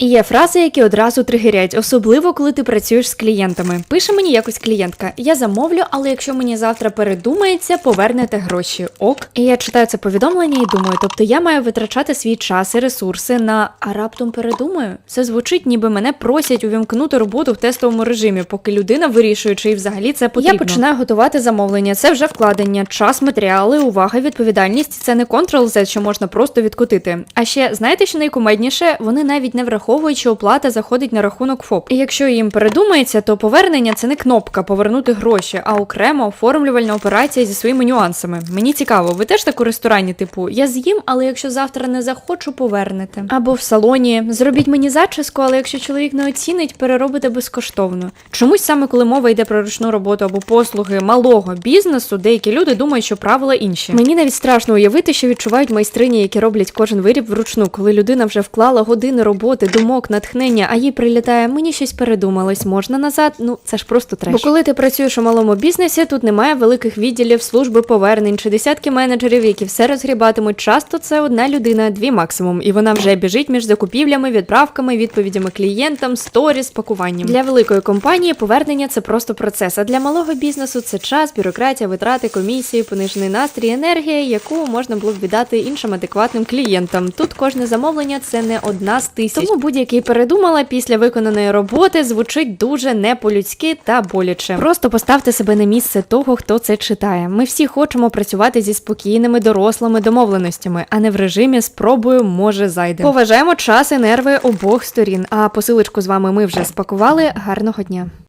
Є фрази, які одразу тригерять, особливо коли ти працюєш з клієнтами. Пише мені якось клієнтка: я замовлю, але якщо мені завтра передумається, повернете гроші. Ок. І я читаю це повідомлення і думаю, тобто я маю витрачати свій час і ресурси на а раптом передумаю. Це звучить, ніби мене просять увімкнути роботу в тестовому режимі, поки людина вирішує, чи взагалі це потрібно. Я починаю готувати замовлення. Це вже вкладення, час, матеріали, увага, відповідальність. Це не Ctrl-Z, що можна просто відкотити. А ще знаєте, що найкумедніше? Вони навіть не враховують, що оплата заходить на рахунок ФОП. І якщо їм передумається, то повернення це не кнопка повернути гроші, а окремо оформлювальна операція зі своїми нюансами. Мені цікаво, ви теж так у ресторані, типу, я з'їм, але якщо завтра не захочу, повернете. Або в салоні зробіть мені зачіску, але якщо чоловік не оцінить, переробите безкоштовно. Чомусь саме коли мова йде про ручну роботу або послуги малого бізнесу, деякі люди думають, що правила інші. Мені навіть страшно уявити, що відчувають майстрині, які роблять кожен виріб вручну, коли людина вже вклала години роботи, думок, натхнення, а їй прилітає, мені щось передумалось, можна назад. Ну це ж просто треш. Бо коли ти працюєш у малому бізнесі, тут немає великих відділів, служби повернень чи десятки менеджерів, які все розгрібатимуть. Часто це одна людина, дві максимум, і вона вже біжить між закупівлями, відправками, відповідями клієнтам, сторіс, пакуванням. Для великої компанії повернення це просто процес. А для малого бізнесу це час, бюрократія, витрати, комісії, понижений настрій, енергія, яку можна було б віддати іншим адекватним клієнтам. Тут кожне замовлення це не одна з тисяч. Тому будь-який передумала після виконаної роботи звучить дуже не по-людськи та боляче. Просто поставте себе на місце того, хто це читає. Ми всі хочемо працювати зі спокійними дорослими домовленостями, а не в режимі спробую, може зайде. Поважаємо час і нерви обох сторін. А посилочку з вами ми вже спакували. Гарного дня.